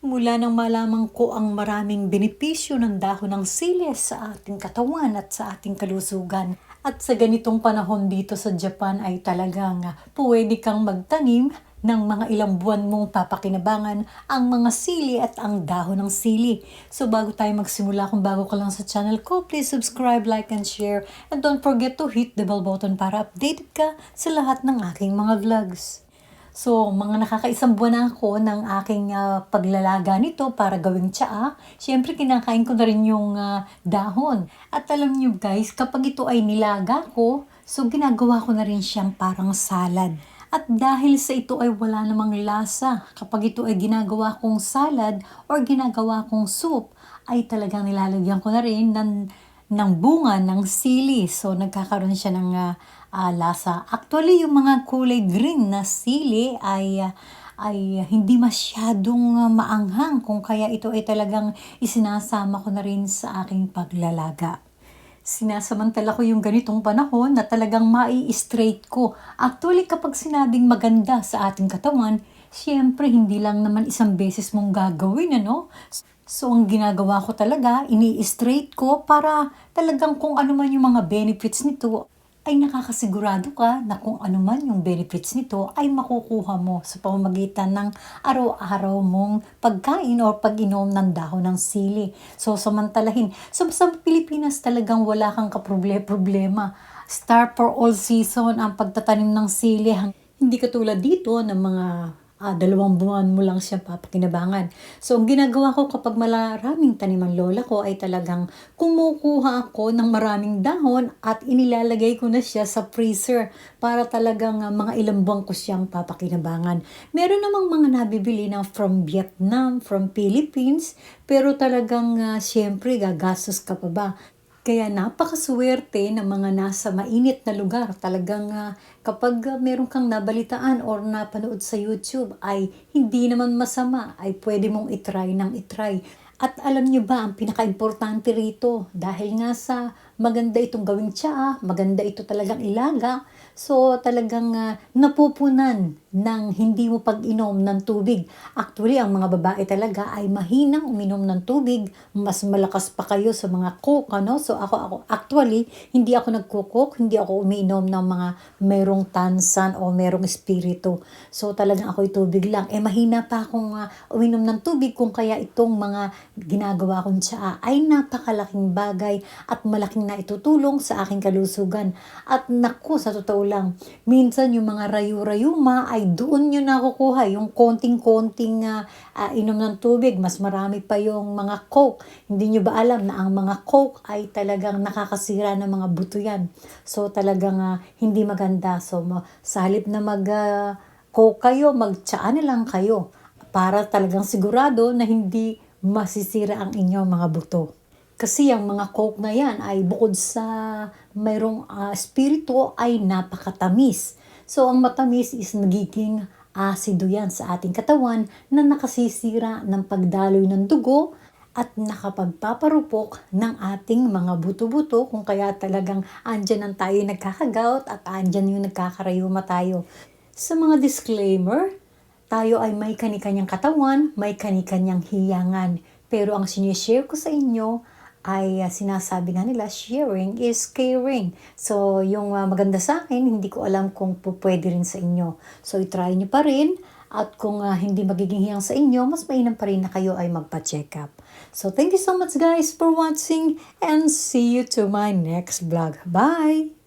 Mula nang malaman ko ang maraming benepisyo ng dahon ng sili sa ating katawan at sa ating kalusugan. At sa ganitong panahon dito sa Japan ay talagang pwede kang magtanim ng mga ilang buwan mong papakinabangan ang mga sili at ang dahon ng sili. So bago tayo magsimula, kung bago ka lang sa channel ko, please subscribe, like, and share. And don't forget to hit the bell button para updated ka sa lahat ng aking mga vlogs. So, mga nakakaisang buwan na ako ng aking ah, paglalaga nito para gawing tsaa. Siyempre, kinakain ko na rin yung ah, dahon. At alam nyo guys, kapag ito ay nilaga ko, so ginagawa ko na rin siyang parang salad. At dahil sa ito ay wala namang lasa, kapag ito ay ginagawa kong salad or ginagawa kong soup, ay talagang nilalagyan ko na rin ng ng bunga ng sili. So, nagkakaroon siya ng ah, ah, lasa. Actually, yung mga kulay green na sili ay ah, ay hindi masyadong maanghang kung kaya ito ay talagang isinasama ko na rin sa aking paglalaga. Sinasamantala ko yung ganitong panahon na talagang mai-straight ko. Actually, kapag sinabing maganda sa ating katawan, siyempre hindi lang naman isang beses mong gagawin, ano? So, ang ginagawa ko talaga, ini-straight ko para talagang kung ano man yung mga benefits nito, ay nakakasigurado ka na kung ano man yung benefits nito ay makukuha mo sa pamamagitan ng araw-araw mong pagkain o pag-inom ng dahon ng sili. So, samantalahin. So, sa Pilipinas talagang wala kang kaproble-problema. Star for all season ang pagtatanim ng sili. Hindi katulad dito ng mga ah, dalawang buwan mo lang siya papakinabangan. So, ang ginagawa ko kapag maraming taniman lola ko ay talagang kumukuha ako ng maraming dahon at inilalagay ko na siya sa freezer para talagang ah, mga ilang buwan ko siyang papakinabangan. Meron namang mga nabibili na from Vietnam, from Philippines, pero talagang ah, siyempre gagastos ka pa ba? Kaya napakaswerte ng mga nasa mainit na lugar. Talagang ah, kapag ah, meron kang nabalitaan or napanood sa YouTube ay hindi naman masama ay pwede mong itry ng itry. At alam niyo ba ang pinaka-importante rito dahil nga sa maganda itong gawing tsaa, maganda ito talagang ilaga, so talagang ah, napupunan ng hindi mo pag-inom ng tubig. Actually, ang mga babae talaga ay mahinang uminom ng tubig, mas malakas pa kayo sa mga coke, ano? So ako, ako actually, hindi ako nagko-coke, hindi ako umiinom ng mga merong tansan o merong espiritu. So talagang ako'y tubig lang. Eh mahina pa akong ah, uminom ng tubig kung kaya itong mga ginagawa kong tsaa ay napakalaking bagay at malaking na itutulong sa aking kalusugan. At naku, sa totoo lang, minsan yung mga rayu-rayuma ay doon nyo nakukuha. Yung konting-konting ah, ah, inom ng tubig, mas marami pa yung mga coke. Hindi nyo ba alam na ang mga coke ay talagang nakakasira ng mga buto yan. So talagang ah, hindi maganda. So sa halip na mag ah, coke kayo, magtsaa na lang kayo para talagang sigurado na hindi masisira ang inyong mga buto. Kasi ang mga coke na yan ay bukod sa mayroong ah, espiritu ay napakatamis. So ang matamis is nagiging asido yan sa ating katawan na nakasisira ng pagdaloy ng dugo at nakapagpaparupok ng ating mga buto-buto kung kaya talagang andyan ang tayo nagkakagout at andyan yung nagkakarayuma tayo. Sa mga disclaimer, tayo ay may kanikanyang katawan, may kanikanyang hiyangan. Pero ang sinishare ko sa inyo ay uh, sinasabi nga nila, sharing is caring. So, yung uh, maganda sa akin, hindi ko alam kung pwede rin sa inyo. So, itry nyo pa rin. At kung uh, hindi magiging hiyang sa inyo, mas mainam pa rin na kayo ay magpa-check up. So, thank you so much guys for watching and see you to my next vlog. Bye!